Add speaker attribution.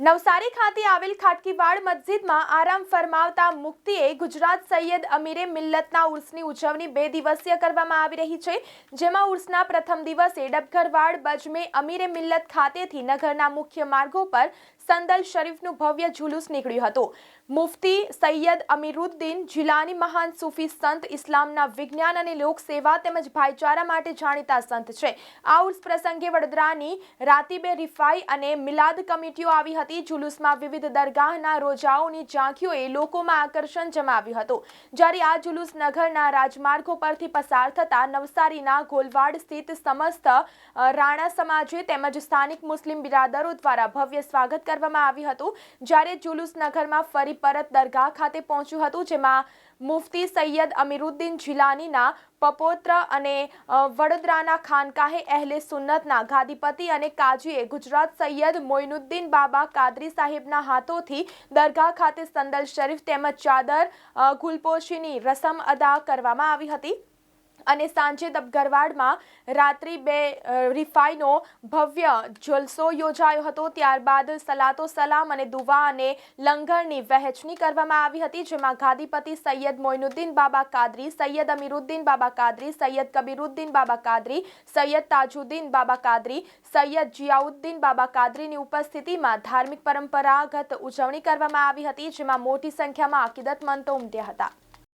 Speaker 1: નવસારી ખાતે આવેલ ખાટકીવાડ મસ્જિદમાં આરામ ફરમાવતા મુક્તિએ ગુજરાત સૈયદ અમીરે મિલ્લતના ઉર્સની ઉજવણી બે દિવસીય કરવામાં આવી રહી છે, જેમાં ઉર્સના પ્રથમ દિવસે ડબઘરવાડ, બજમે, અમીરે મિલ્લત ખાતેથી નગરના મુખ્ય માર્ગો પર સંદલ શરીફનું ભવ્ય જુલુસ નીકળ્યું હતું. મુફતી સૈયદ અમીરુદ્દીન જિલ્લાની મહાન સૂફી સંત ઇસ્લામના વિજ્ઞાન અને લોકસેવા તેમજ ભાઈચારા માટે જાણીતા સંત છે. આ ઉર્સ પ્રસંગે વડોદરાની રાતીબે રિફાઈ અને મિલાદ કમિટીઓ આવી હતી. જુલુસમાં વિવિધ દરગાહના રોજાઓની ઝાંખીઓએ લોકોમાં આકર્ષણ જમાવ્યું હતું. જ્યારે આ જુલુસ નગરના રાજમાર્ગો પરથી પસાર થતા નવસારીના ગોલવાડ સ્થિત સમસ્ત રાણા સમાજે તેમજ સ્થાનિક મુસ્લિમ બિરાદરો દ્વારા ભવ્ય સ્વાગત કરવામાં આવ્યું હતું. જ્યારે જુલુસ નગરમાં ફરી પરત દરગાહ ખાતે પહોંચ્યું હતું, જેમાં મુફતી સૈયદ અમીરુદ્દીન જિલાનીના પપોત્ર અને વડોદરાના ખાનકાહે અહેલે સુન્નતના ગાદીપતિ અને કાજીએ ગુજરાત સૈયદ મોઇનુદ્દીન બાબા કાદરી સાહેબના હાથોથી દરગાહ ખાતે સંદલ શરીફ તેમજ ચાદર ગુલપોશીની રસમ અદા કરવામાં આવી હતી. અને સાંજે દબગરવાડમાં રાત્રિ બે રિફાઈનો ભવ્ય જલસો યોજાયો હતો. ત્યારબાદ સલાતો સલામ અને દુવા અને લંગરની વહેંચણી કરવામાં આવી હતી, જેમાં ગાદીપતિ સૈયદ મોઇનુદ્દીન બાબા કાદરી, સૈયદ અમીરુદ્દીન બાબા કાદરી, સૈયદ કબીરુદ્દીન બાબા કાદરી, સૈયદ તાજુદ્દીન બાબા કાદરી, સૈયદ જિયાઉદ્દીન બાબા કાદરીની ઉપસ્થિતિમાં ધાર્મિક પરંપરાગત ઉજવણી કરવામાં આવી હતી, જેમાં મોટી સંખ્યામાં અકીદતમંતો ઉમટ્યા હતા.